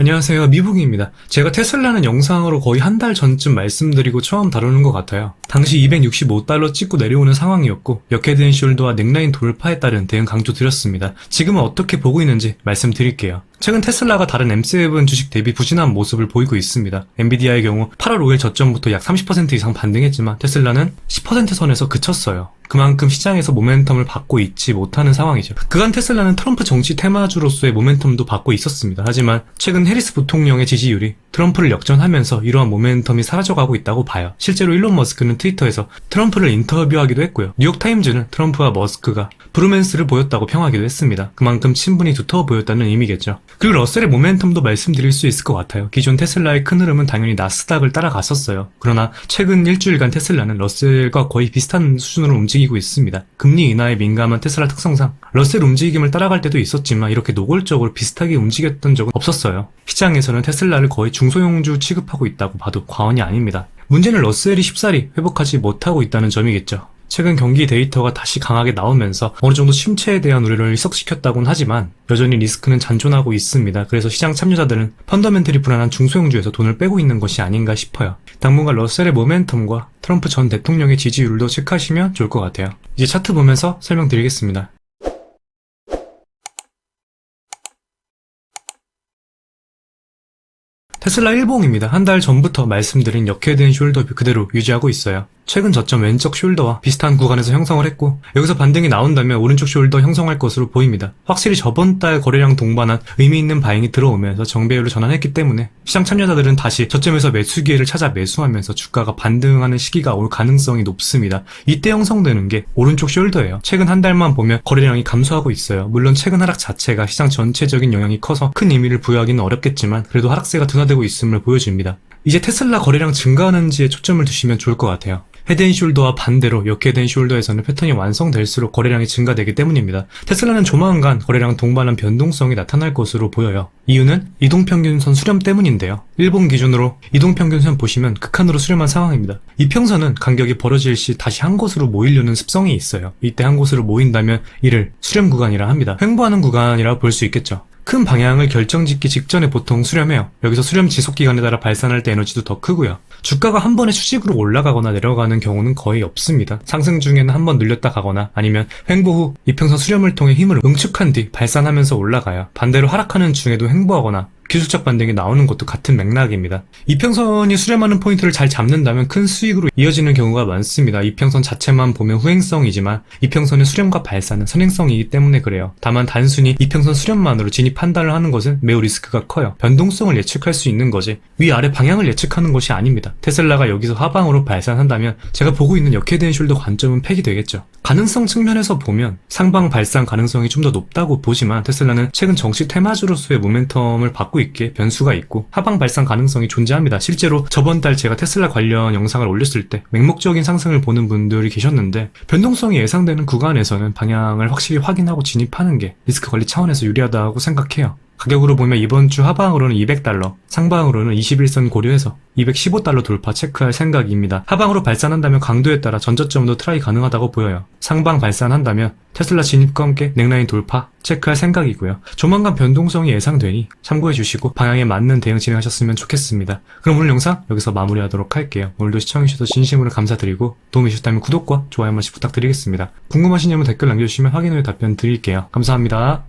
안녕하세요. 미북입니다. 제가 테슬라는 영상으로 거의 한 달 전쯤 말씀드리고 처음 다루는 것 같아요. 당시 265달러 찍고 내려오는 상황이었고, 역헤드 앤 숄더와 넥라인 돌파에 따른 대응 강조 드렸습니다. 지금은 어떻게 보고 있는지 말씀드릴게요. 최근 테슬라가 다른 M7 주식 대비 부진한 모습을 보이고 있습니다. 엔비디아의 경우 8월 5일 저점부터 약 30% 이상 반등했지만 테슬라는 10% 선에서 그쳤어요. 그만큼 시장에서 모멘텀을 받고 있지 못하는 상황이죠. 그간 테슬라는 트럼프 정치 테마주로서의 모멘텀도 받고 있었습니다. 하지만 최근 해리스 부통령의 지지율이 트럼프를 역전하면서 이러한 모멘텀이 사라져가고 있다고 봐요. 실제로 일론 머스크는 트위터에서 트럼프를 인터뷰하기도 했고요. 뉴욕타임즈는 트럼프와 머스크가 브루맨스를 보였다고 평하기도 했습니다. 그만큼 친분이 두터워 보였다는 의미겠죠. 그리고 러셀의 모멘텀도 말씀드릴 수 있을 것 같아요. 기존 테슬라의 큰 흐름은 당연히 나스닥을 따라갔었어요. 그러나 최근 일주일간 테슬라는 러셀과 거의 비슷한 수준으로 움직이고 있습니다. 금리 인하에 민감한 테슬라 특성상 러셀 움직임을 따라갈 때도 있었지만 이렇게 노골적으로 비슷하게 움직였던 적은 없었어요. 시장에서는 테슬라를 거의 중소형주 취급하고 있다고 봐도 과언이 아닙니다. 문제는 러셀이 쉽사리 회복하지 못하고 있다는 점이겠죠. 최근 경기 데이터가 다시 강하게 나오면서 어느 정도 침체에 대한 우려를 일석시켰다고는 하지만 여전히 리스크는 잔존하고 있습니다. 그래서 시장 참여자들은 펀더멘털이 불안한 중소형주에서 돈을 빼고 있는 것이 아닌가 싶어요. 당분간 러셀의 모멘텀과 트럼프 전 대통령의 지지율도 체크하시면 좋을 것 같아요. 이제 차트 보면서 설명드리겠습니다. 테슬라 일봉입니다. 한 달 전부터 말씀드린 역회된 숄더 그대로 유지하고 있어요. 최근 저점 왼쪽 숄더와 비슷한 구간에서 형성을 했고 여기서 반등이 나온다면 오른쪽 숄더 형성할 것으로 보입니다. 확실히 저번 달 거래량 동반한 의미 있는 바잉이 들어오면서 정배율로 전환했기 때문에 시장 참여자들은 다시 저점에서 매수 기회를 찾아 매수하면서 주가가 반등하는 시기가 올 가능성이 높습니다. 이때 형성되는 게 오른쪽 숄더예요. 최근 한 달만 보면 거래량이 감소하고 있어요. 물론 최근 하락 자체가 시장 전체적인 영향이 커서 큰 의미를 부여하기는 어렵겠지만 그래도 하락세가 둔화 되고 있음을 보여줍니다. 이제 테슬라 거래량 증가하는지에 초점을 두시면 좋을 것 같아요. 헤드앤숄더와 반대로 역헤드앤 숄더에서는 패턴이 완성될수록 거래량이 증가되기 때문입니다. 테슬라는 조만간 거래량 동반한 변동성이 나타날 것으로 보여요. 이유는 이동평균선 수렴 때문인데요. 일본 기준으로 이동평균선 보시면 극한으로 수렴한 상황입니다. 이 평선은 간격이 벌어질 시 다시 한 곳으로 모이려는 습성이 있어요. 이때 한 곳으로 모인다면 이를 수렴 구간이라 합니다. 횡보하는 구간이라 볼 수 있겠죠. 큰 방향을 결정짓기 직전에 보통 수렴해요. 여기서 수렴 지속 기간에 따라 발산할 때 에너지도 더 크고요. 주가가 한 번에 수직으로 올라가거나 내려가는 경우는 거의 없습니다. 상승 중에는 한 번 늘렸다 가거나 아니면 횡보 후 이평선 수렴을 통해 힘을 응축한 뒤 발산하면서 올라가요. 반대로 하락하는 중에도 횡보하거나 기술적 반등이 나오는 것도 같은 맥락입니다. 이평선이 수렴하는 포인트를 잘 잡는다면 큰 수익으로 이어지는 경우가 많습니다. 이평선 자체만 보면 후행성이지만 이평선의 수렴과 발산은 선행성이기 때문에 그래요. 다만 단순히 이평선 수렴만으로 진입 판단을 하는 것은 매우 리스크가 커요. 변동성을 예측할 수 있는 거지 위아래 방향을 예측하는 것이 아닙니다. 테슬라가 여기서 하방으로 발산한다면 제가 보고 있는 역해된 숄더 관점은 폐기되겠죠. 가능성 측면에서 보면 상방 발산 가능성이 좀 더 높다고 보지만 테슬라는 최근 정시 테마주로서의 모멘텀을 받고 있기에 변수가 있고 하방 발산 가능성이 존재합니다. 실제로 저번 달 제가 테슬라 관련 영상을 올렸을 때 맹목적인 상승을 보는 분들이 계셨는데 변동성이 예상되는 구간에서는 방향을 확실히 확인하고 진입하는 게 리스크 관리 차원에서 유리하다고 생각해요. 가격으로 보면 이번 주 하방으로는 200달러, 상방으로는 21선 고려해서 215달러 돌파 체크할 생각입니다. 하방으로 발산한다면 강도에 따라 전저점도 트라이 가능하다고 보여요. 상방 발산한다면 테슬라 진입과 함께 넥라인 돌파 체크할 생각이고요. 조만간 변동성이 예상되니 참고해 주시고 방향에 맞는 대응 진행하셨으면 좋겠습니다. 그럼 오늘 영상 여기서 마무리하도록 할게요. 오늘도 시청해주셔서 진심으로 감사드리고 도움이 되셨다면 구독과 좋아요 한 번씩 부탁드리겠습니다. 궁금하신 점은 댓글 남겨주시면 확인 후에 답변 드릴게요. 감사합니다.